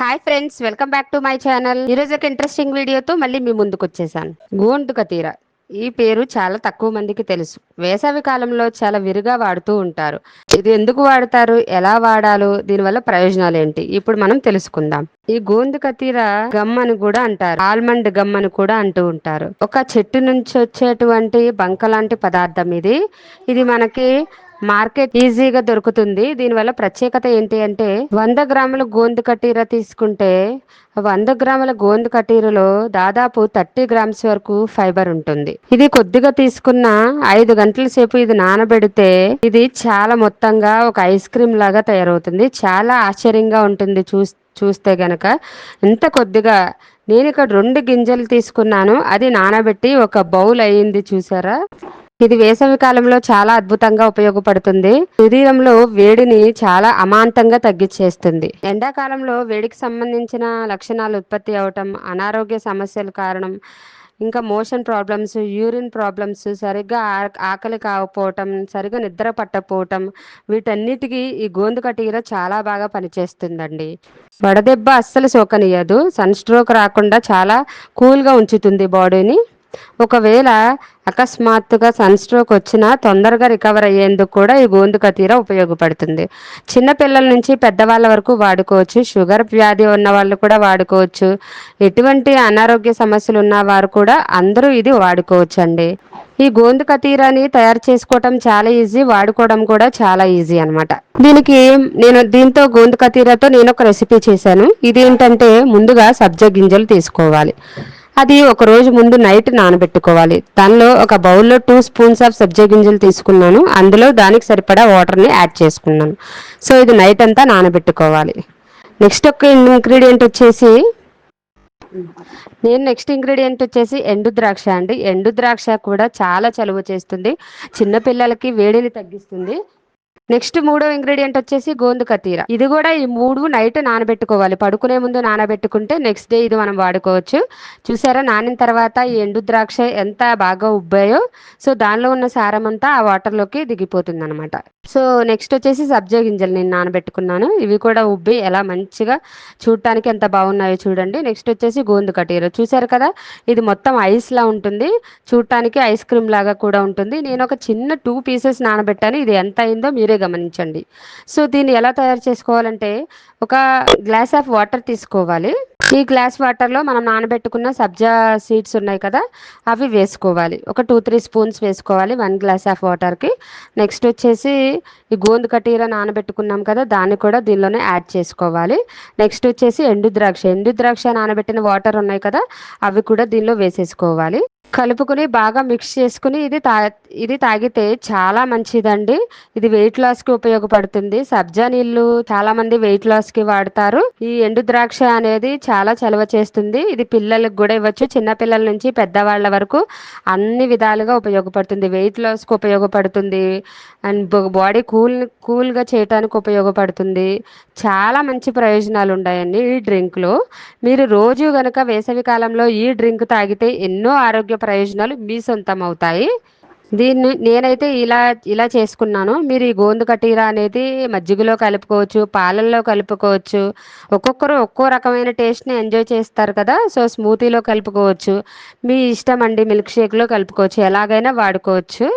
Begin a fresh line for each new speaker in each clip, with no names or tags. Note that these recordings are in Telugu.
Hi friends welcome back to my channel ఈ ఒక ఇంట్రెస్టింగ్ వీడియోతో మళ్ళీ మీ ముందుకు వచ్చేసాను. గోండుక తీర. ఈ పేరు చాలా తక్కువ మందికి తెలుసు. వేసవి కాలంలో చాలా విరిగా వాడుతూ ఉంటారు. ఇది ఎందుకు వాడతారు? ఎలా వాడాలో? దీనివల్ల ప్రయోజనాలు ఏంటి? ఇప్పుడు మనం తెలుసుకుందాం. ఈ గోందు కతీర గమ్ అని కూడా అంటారు. ఆల్మండ్ గమ్ అని కూడా అంటూ ఉంటారు. ఒక చెట్టు నుంచి వచ్చేటువంటి బంక లాంటి పదార్థం ఇది. ఇది మనకి మార్కెట్ ఈజీగా దొరుకుతుంది. దీనివల్ల ప్రత్యేకత ఏంటి అంటే వంద గ్రాముల గోందు కటీర తీసుకుంటే వంద గ్రాముల గోందు కటీరలో దాదాపు థర్టీ గ్రామ్స్ వరకు ఫైబర్ ఉంటుంది. ఇది కొద్దిగా తీసుకున్న ఐదు గంటల సేపు ఇది నానబెడితే ఇది చాలా మొత్తంగా ఒక ఐస్ క్రీమ్ లాగా తయారవుతుంది. చాలా ఆశ్చర్యంగా ఉంటుంది చూ చూస్తే గనక. ఇంత కొద్దిగా నేను ఇక్కడ రెండు గింజలు తీసుకున్నాను. అది నానబెట్టి ఒక బౌల్ అయ్యింది చూసారా? ఇది వేసవి కాలంలో చాలా అద్భుతంగా ఉపయోగపడుతుంది. శరీరంలో వేడిని చాలా అమాంతంగా తగ్గించేస్తుంది ఎండాకాలంలో వేడికి సంబంధించిన లక్షణాలు ఉత్పత్తి అవటం అనారోగ్య సమస్యల కారణం ఇంకా మోషన్ ప్రాబ్లమ్స్ యూరిన్ ప్రాబ్లమ్స్ సరిగ్గా ఆకలి కాకపోవటం సరిగ్గా నిద్ర పట్టకపోవటం వీటన్నిటికీ ఈ గోందు కటీలో చాలా బాగా పనిచేస్తుందండి. వడదెబ్బ అస్సలు సోకనియదు సన్ స్ట్రోక్ రాకుండా చాలా కూల్గా ఉంచుతుంది బాడీని. ఒకవేళ అకస్మాత్తుగా సన్ స్ట్రోక్ వచ్చినా తొందరగా రికవర్ అయ్యేందుకు కూడా ఈ గోందు కతీర ఉపయోగపడుతుంది. చిన్నపిల్లల నుంచి పెద్దవాళ్ళ వరకు వాడుకోవచ్చు. షుగర్ వ్యాధి ఉన్న వాళ్ళు కూడా వాడుకోవచ్చు. ఎటువంటి అనారోగ్య సమస్యలు ఉన్న వారు కూడా అందరూ ఇది వాడుకోవచ్చు అండి ఈ గోందు కతీరాని తయారు చేసుకోవటం చాలా ఈజీ వాడుకోవడం కూడా చాలా ఈజీ అనమాట దీనికి నేను దీంతో గోందు కతీరాతో నేను ఒక రెసిపీ చేశాను. ఇది ఏంటంటే ముందుగా సబ్జా గింజలు తీసుకోవాలి. అది ఒక రోజు ముందు నైట్ నానబెట్టుకోవాలి. దానిలో ఒక బౌల్లో టూ స్పూన్స్ ఆఫ్ సబ్జా గింజలు తీసుకున్నాను. అందులో దానికి సరిపడా వాటర్ని యాడ్ చేసుకున్నాను. సో ఇది నైట్ అంతా నానబెట్టుకోవాలి. నెక్స్ట్ ఒక ఇంగ్రీడియంట్ వచ్చేసి నేను నెక్స్ట్ ఇంగ్రీడియంట్ వచ్చేసి ఎండు ద్రాక్ష అండి. ఎండు ద్రాక్ష కూడా చాలా చలువ చేస్తుంది. చిన్నపిల్లలకి వేడిని తగ్గిస్తుంది. నెక్స్ట్ మూడో ఇంగ్రీడియంట్ వచ్చేసి గోందు కతీర ఇది కూడా ఈ మూడు నైట్ నానబెట్టుకోవాలి. పడుకునే ముందు నానబెట్టుకుంటే నెక్స్ట్ డే ఇది మనం వాడుకోవచ్చు. చూసారా? నానిన తర్వాత ఈ ఎండు ద్రాక్ష ఎంత బాగా ఉబ్బాయో సో దానిలో ఉన్న సారం అంతా ఆ వాటర్లోకి దిగిపోతుంది అనమాట సో నెక్స్ట్ వచ్చేసి సబ్జా గింజలు నేను నానబెట్టుకున్నాను. ఇవి కూడా ఉబ్బి ఎలా మంచిగా చూడటానికి ఎంత బాగున్నాయో చూడండి. నెక్స్ట్ వచ్చేసి గోందు కటీర. చూసారు కదా ఇది మొత్తం ఐస్లా ఉంటుంది. చూడటానికి ఐస్ క్రీమ్ లాగా కూడా ఉంటుంది. నేను ఒక చిన్న టూ పీసెస్ నానబెట్టాను. ఇది ఎంత అయిందో మీరే గమనించండి. సో దీన్ని ఎలా తయారు చేసుకోవాలంటే ఒక గ్లాస్ ఆఫ్ వాటర్ తీసుకోవాలి. ఈ గ్లాస్ వాటర్లో మనం నానబెట్టుకున్న సబ్జా సీడ్స్ ఉన్నాయి కదా అవి వేసుకోవాలి. ఒక టూ త్రీ స్పూన్స్ వేసుకోవాలి వన్ గ్లాస్ ఆఫ్ వాటర్కి. నెక్స్ట్ వచ్చేసి ఈ గోందు కటీర నానబెట్టుకున్నాం కదా దాన్ని కూడా దీనిలోనే యాడ్ చేసుకోవాలి. నెక్స్ట్ వచ్చేసి ఎండు ద్రాక్ష. ఎండు ద్రాక్ష నానబెట్టిన వాటర్ ఉన్నాయి కదా అవి కూడా దీనిలో వేసేసుకోవాలి. కలుపుకుని బాగా మిక్స్ చేసుకుని ఇది తా ఇది తాగితే చాలా మంచిదండి. ఇది వెయిట్ లాస్కి ఉపయోగపడుతుంది. సబ్జా నీళ్ళు చాలా మంది వెయిట్ లాస్కి వాడతారు. ఈ ఎండు ద్రాక్ష అనేది చాలా చలవ చేస్తుంది. ఇది పిల్లలకు కూడా ఇవ్వచ్చు. చిన్నపిల్లల నుంచి పెద్దవాళ్ళ వరకు అన్ని విధాలుగా ఉపయోగపడుతుంది. వెయిట్ లాస్కి ఉపయోగపడుతుంది. అండ్ బాడీ కూల్ కూల్గా చేయటానికి ఉపయోగపడుతుంది. చాలా మంచి ప్రయోజనాలు ఉన్నాయండి ఈ డ్రింక్లో. మీరు రోజు గనక వేసవి కాలంలో ఈ డ్రింక్ తాగితే ఎన్నో ఆరోగ్య ప్రయోజనాలు మీ సొంతం అవుతాయి. దీన్ని నేనైతే ఇలా ఇలా చేసుకున్నాను. మీరు ఈ గోందు కటీరా అనేది మజ్జిగలో కలుపుకోవచ్చు పాలల్లో కలుపుకోవచ్చు. ఒక్కొక్కరు ఒక్కో రకమైన టేస్ట్ని ఎంజాయ్ చేస్తారు కదా. సో స్మూతీలో కలుపుకోవచ్చు. మీ ఇష్టం అండి మిల్క్ షేక్లో కలుపుకోవచ్చు. ఎలాగైనా వాడుకోవచ్చు.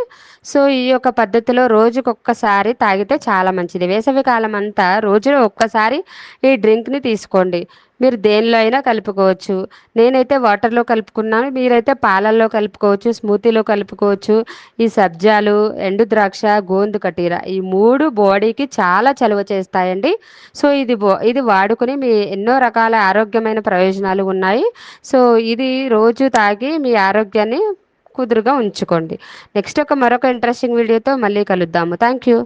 సో ఈ యొక్క పద్ధతిలో రోజుకొక్కసారి తాగితే చాలా మంచిది. వేసవి కాలం అంతా రోజులో ఒక్కసారి ఈ డ్రింక్ని తీసుకోండి. మీరు దేనిలో అయినా కలుపుకోవచ్చు. నేనైతే వాటర్లో కలుపుకున్నాను మీరైతే పాలల్లో కలుపుకోవచ్చు స్మూతీలో కలుపుకోవచ్చు. ఈ సబ్జాలు ఎండు ద్రాక్ష గోందు కటీర ఈ మూడు బాడీకి చాలా చలువ చేస్తాయండి. సో ఇది ఇది వాడుకుని మీ ఎన్నో రకాల ఆరోగ్యమైన ప్రయోజనాలు ఉన్నాయి. సో ఇది రోజు తాగి మీ ఆరోగ్యాన్ని కుదురుగా ఉంచుకోండి. నెక్స్ట్ ఒక మరొక ఇంట్రెస్టింగ్ వీడియోతో మళ్ళీ కలుద్దాము. Thank you